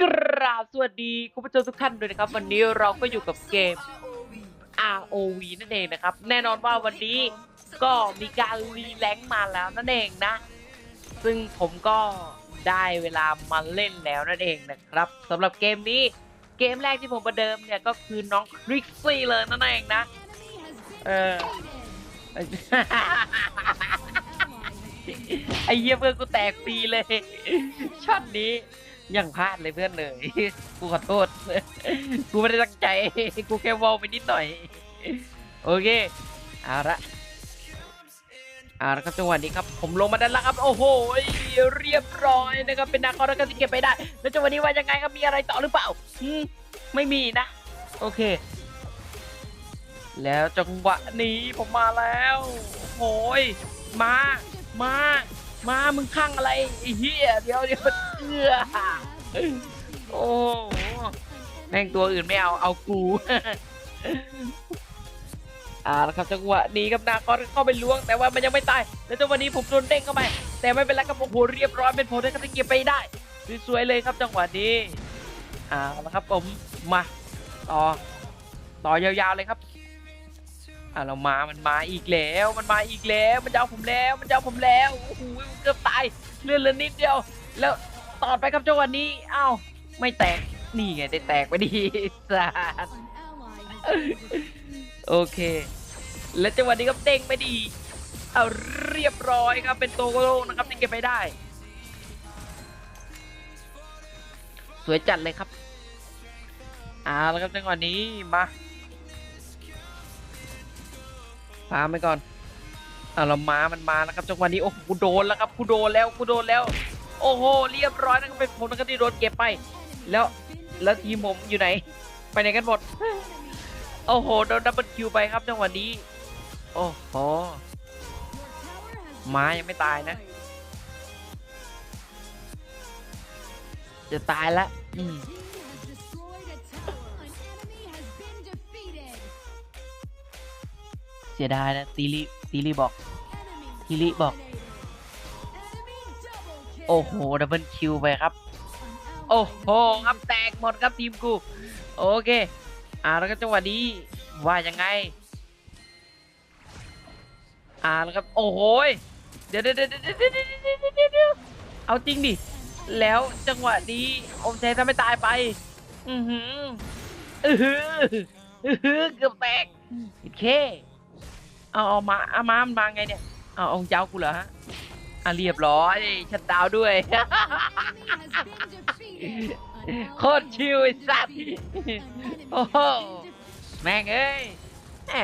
กราบสวัสดีคุณผู้ชมทุกท่านด้วยนะครับ วันนี้เราก็อยู่กับเกม ROV นั่นเองนะครับ แน่นอนว่าวันนี้ก็มีการรีแลงค์มาแล้วนั่นเองนะ ซึ่งผมก็ได้เวลามาเล่นแล้วนั่นเองนะครับสำหรับเกมนี้เกมแรกที่ผมประเดิมเนี่ยก็คือน้องคริกซี่เลยนั่นเองนะ เออไอเหี้ยเพื่อนกูแตกฟรีเลยช็อตนี้ ยังพลาดเลยเพื่อนเลย กูขอโทษ กูไม่ได้ตั้งใจ กูแค่วอลไปนิดหน่อย โอเค เอาละเอาละครับจังหวะนี้ครับ ผมลงมาด้านล่างครับ โอ้โห เรียบร้อยนะครับ เป็นนาคอร์ที่เก็บไปได้ แล้วจังหวะนี้ว่ายังไงครับ มีอะไรต่อหรือเปล่าอไม่มีนะ โอเค แล้วจังหวะนี้ผมมาแล้ว โอ้ย มา มา มามึงข้างอะไรไอ้เหี้ยเดี๋ยวเดี๋ยวเอื้อโอ้แม่งตัวอื่นไม่เอาเอากูอ่าแล้วครับจังหวะนี้กับนาคอนเข้าไปล้วงแต่ว่ามันยังไม่ตายแล้วจังหวะนี้ผมโดนเด้งเข้าไปแต่ไม่เป็นไรครับโอ้โหเรียบร้อยเป็นโพลที่เขาเก็บไปได้สวยๆเลยครับจังหวะนี้อ่าแล้วครับผมมาต่อต่อยาวๆเลยครับ อะเรามา มันมาอีกแล้ว มันมาอีกแล้ว มันจะเอาผมแล้ว มันจะเอาผมแล้ว โอ้โหเกือบตาย เลื่อนเลือนิดเดียว แล้วตอดไปครับจังหวะนี้อ้าวไม่แตก นี่ไงได้แตกไปดีสาดโอเค และจังหวะนี้ก็เด้งไปดี เอาเรียบร้อยครับ เป็นโตโกโลนะครับที่เก็บไปได้ สวยจัดเลยครับเอาแล้วครับจังหวะนี้มา พาไปก่อนเอาเรามามันมาแล้วครับจังหวะนี้โอ้โหกูโดนแล้วครับกูโดนแล้วกูโดนแล้ว โอ้โหเรียบร้อยนะครับเป็นผมนะครับที่โดนเก็บไป แล้วแล้วทีมผมอยู่ไหน ไปไหนกันหมดโอ้โหโดนดับเบิลคิวไปครับจังหวะนี้โอ้โหม้ายังไม่ตายนะ จะตายแล้วอืม สียดายนะซีรีซีรีบอกซีรีบอก โอ้โหดับเบิลคิวไปครับ โอ้โหครับแตกหมดครับทีมกู โอเคอ่าแล้วก็จังหวะนี้ว่ายังไงอ่าแล้วครับ โอ้โหเดี๋ยวเดี๋ยวเดี๋ยวเดี๋ยวเอาจริงดิ แล้วจังหวะนี้อมเซนทำให้ตายไป อือหืออือหืออือหือเกือบแตกโอเค เอาเอามาเอามามันมาไงเนี่ย เอาเอาเจ้ากูเหรอฮะอะเรียบร้อยชัดดาวด้วย โคตรชิวไอ้สัตว์โอ้โหแม่งเอ้ยแหม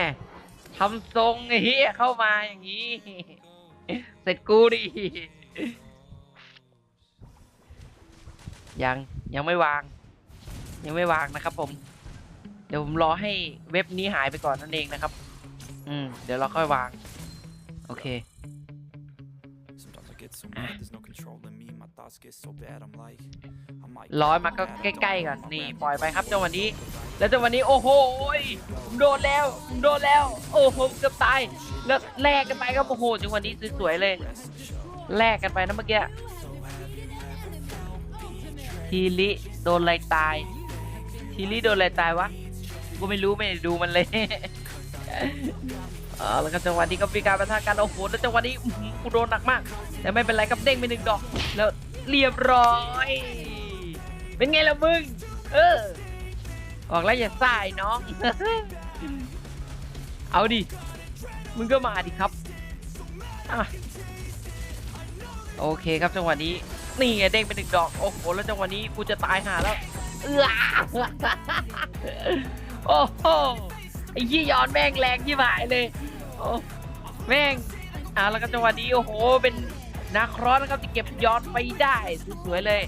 ทำทรงไอ้เหี้ยเข้ามาอย่างนี้ เสร็จกูดิ ยังยังไม่วาง ยังไม่วางนะครับผม เดี๋ยวผมรอให้เว็บนี้หายไปก่อนนั่นเองนะครับ อืม เดี๋ยวเราค่อยวาง โอเค Sometimes I get so mad, there's no controlling me. My thoughts get so bad, I'm like, I might ร้อยมาก็ใกล้ๆกันนี่ปล่อยไปครับจังหวะนี้ แล้วจังหวะนี้โอ้โหยผมโดนแล้วผมโดนแล้ว โอ้โหเกือบตายแล้วแลกกันไปครับโอ้โหจังหวะนี้สวยๆเลย แลกกันไปนะเมื่อกี้ทีลิโดนอะไรตาย ทีลิโดนอะไรตายวะกูไม่รู้ไม่ได้ดูมันเลย เออแล้วก็จังหวะนี้ก็มีการประทะกันโอ้โหแล้วจังหวะนี้อื้อหือกูโดนหนักมาก แต่ไม่เป็นไรครับเด้งไปหนึ่งดอก แล้วเรียบร้อย เป็นไงล่ะมึง เออ ออกแล้วอย่าส่ายน้อง เอาดิ มึงก็มาดิครับอะโอเคครับจังหวะนี้ นี่ไงเด้งไปหนึ่งดอก โอ้โห แล้วจังหวะนี้กูจะตายหาแล้ว เออโอ้โห ไอ้ยี่ย้อนแม่งแรงที่หายเลยโอ้แม่งอ่าแล้วก็จังหวะนี้โอ้โห เป็นนาครอสนะครับที่เก็บย้อนไปได้สวยๆเลย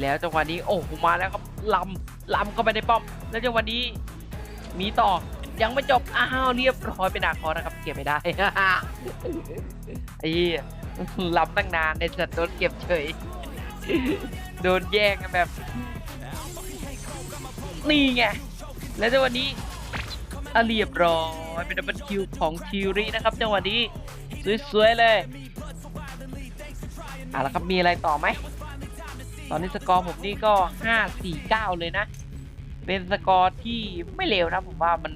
แล้วจังหวะนี้โอ้โหมาแล้วครับลำลำเข้าไปในป้อม แล้วจังหวะนี้มีต่อยังไม่จบอ้าวเรียบร้อยเป็นนาคอสนะครับ เก็บไม่ได้ไอ้ี่ลำตั้งนานในสัตว์โดนเก็บเฉยโดนแย่งกันแบบ นี่ไง แล้วจังหวะนี้ อะเรียบร้อยเป็นดับเบิลคิวของคิวรีนะครับจังหวะนี้สวยๆเลยอะแล้วครับมีอะไรต่อไหมตอนนี้สกอร์ผมนี่ก็ห้าสี่เก้าเลยนะ เป็นสกอร์ที่ไม่เลวนะผมว่ามัน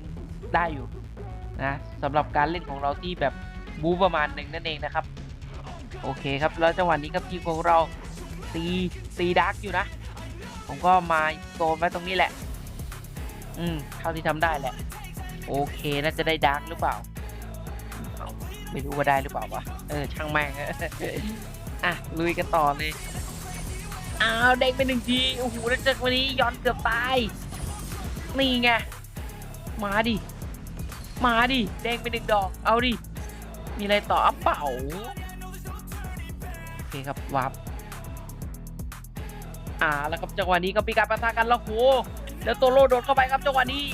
ได้อยู่นะสำหรับการเล่นของเราที่แบบบูประมาณหนึ่งนั่นเองนะครับ โอเคครับ แล้วจังหวะนี้ครับทีมของเราตีตีดาร์กอยู่นะ ผมก็มาโซนไว้ตรงนี้แหละ อืมเท่าที่ทำได้แหละ โอเคน่าจะได้ดาร์กหรือเปล่า ไม่รู้ว่าได้หรือเปล่าวะ เออ ช่างแม่งอะ ลุยกันต่อเลยอ้าวเด้งไปหนึ่งทีโอ้โหแล้วจากวันนี้ย้อนเกือบตายนี่ไงมาดิ มาดิเด้งไปหนึ่งดอก เอาดิ มีอะไรต่ออัปเป่าโอเคครับวับอ่าแล้วครับจังหวะนี้ก็มีการประทะกันแล้วโหแล้วโตโร่โดดเข้าไปครับจังหวะนี้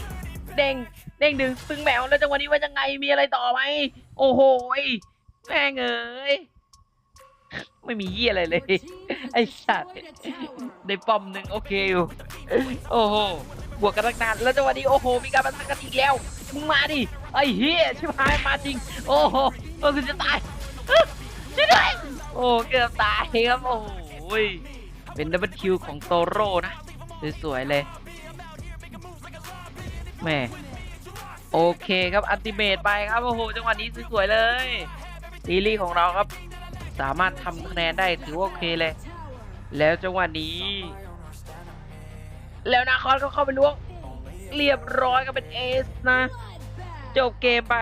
เด้ง เด้งดึงซึ่งแมวแล้วจังหวะนี้ว่ายังไงมีอะไรต่อไหมโอ้โหยแม่งเอ้ยไม่มีเยี่ยอะไรเลย ไอ้สัตว์ได้ป้อมหนึ่งโอเคอยู่โอ้โหบวกกันตั้งนานแล้วจังหวะนี้โอ้โห มีการประทะกันอีกแล้วมึงมาดิไอ้เฮียชิบหายมาจริง โอ้โหก็คือจะตายช่วยด้วยโอ้เกือบตายครับโอ้โหยเป็นดับเบิลคิวของโตโร่นะสวยๆเลยแหม่ โอเคครับอัลติเมตไปครับโอ้โหจังหวะนี้สวยๆเลยซีรีส์ของเราครับ สามารถทำคะแนนได้ถือว่าโอเคเลย แล้วจังหวะนี้ แล้วนาคอนก็เข้าไปล้วงเรียบร้อยก็เป็นเอสนะ จบเกมไป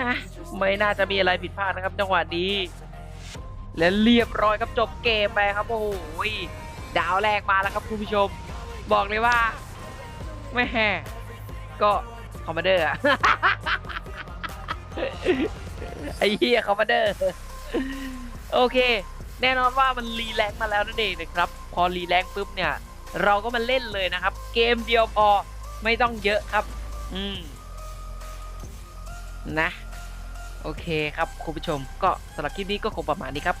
นะไม่น่าจะมีอะไรผิดพลาดนะครับ จังหวะนี้ และเรียบร้อยครับจบเกมไปครับโอ้โหดาวแรกมาแล้วครับคุณผู้ชม บอกเลยว่าไม่แห่ก็ คอมมานเดอร์อะ ไอ้เหี้ยคอมมานเดอร์ โอเค แน่นอนว่ามันรีแลกซ์มาแล้วนั่นเองนะครับ พอรีแลกซ์ปุ๊บเนี่ย เราก็มาเล่นเลยนะครับ เกมเดียวพอไม่ต้องเยอะครับ อืม นะ โอเคครับคุณผู้ชม ก็สำหรับคลิปนี้ก็คงประมาณนี้ครับ